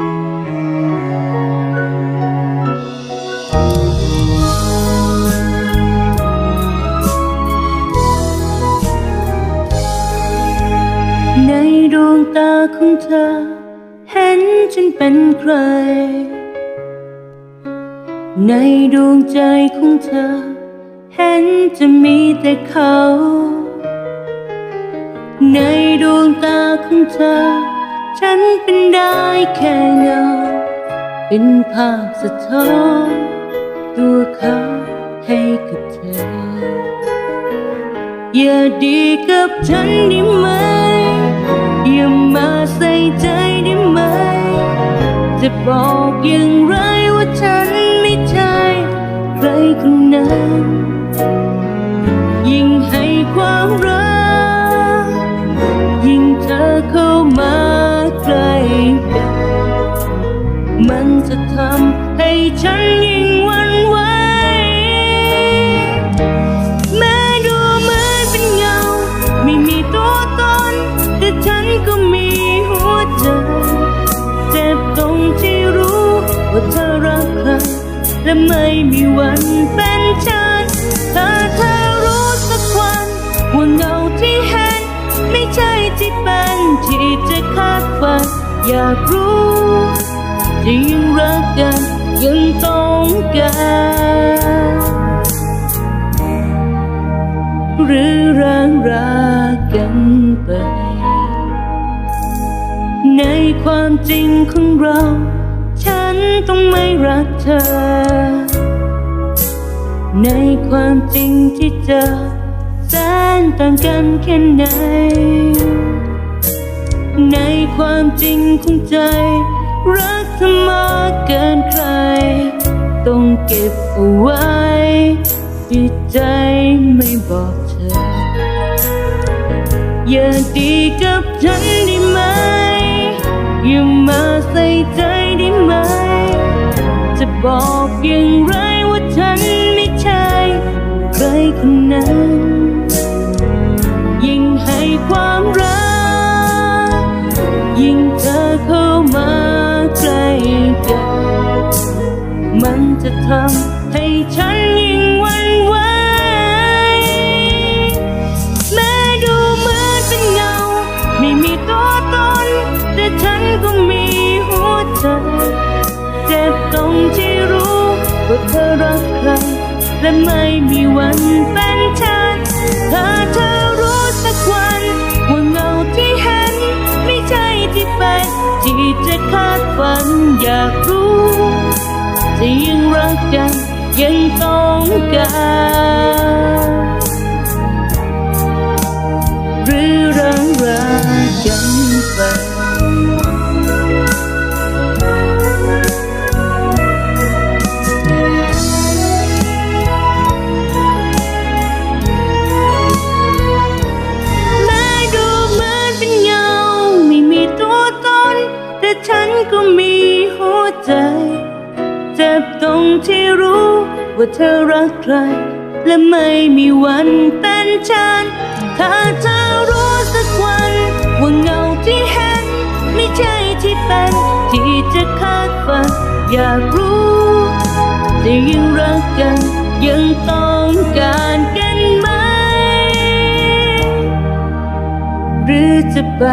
ในดวงตาของเธอ เห็นฉันเป็นใคร ในดวงใจของเธอ เห็นจะมีแต่เขา ในดวงตาของเธอ ฉันเป็นได้แค่เงา เป็นภาพสะท้อนตัวเขาให้กับเธอ อย่าดีกับฉันได้ไหม อย่ามาใส่ใจได้ไหม จะบอกอย่างไรำให้ฉันยิ่งวันไหวแม้ดูเหมือนเป็นเงา ไม่มีตัวตน แต่ฉันก็มีหัวใจ เจ็บตรงที่รู้ว่าเธอรักใครและไม่มีวันเป็นฉันถ้าเธอรู้สักวันว่าเงาที่เห็น ไม่ใช่ที่เป็นที่จะคาดฝันอยากรู้ ยังรักกันยังต้องการหรือร้างรากันไป ในความจริงของเรา ฉันต้องไม่รักเธอ ในความจริงที่เจอแสนต่างกันแค่ไหน ในความจริงของใจ รักเธอมากเกินใคร ต้องเก็บเอาไว้ที่ใจไม่บอกเธอ อย่าดีกับฉันได้ไหม อย่ามาใส่ใจได้ไหม จะบอกอย่างไรว่าฉันไม่ใช่ใครคนนั้น ยิ่งให้ความรัก ยิ่งเธอเข้ามา จะทำให้ฉันยิ่งหวันไหวแม้ดูเหมือนเป็นเงา ไม่มีตัวตน แต่ฉันก็มีหัวใจ เจ็บตรงที่รู้ว่าเธอรักใครและไม่มีวันเป็น จะยังรักกันยังต้องการหรือรังรากันไตรงที่รู้ว่าเธอรักใคร และไม่มีวันเป็นฉัน ถ้าเธอรู้สักวันว่าเงาที่เห็น ไม่ใช่ที่เป็น ที่จะคาดฝันอยากรู้จะยังรักกันยังต้องการกันไหม หรือจะไป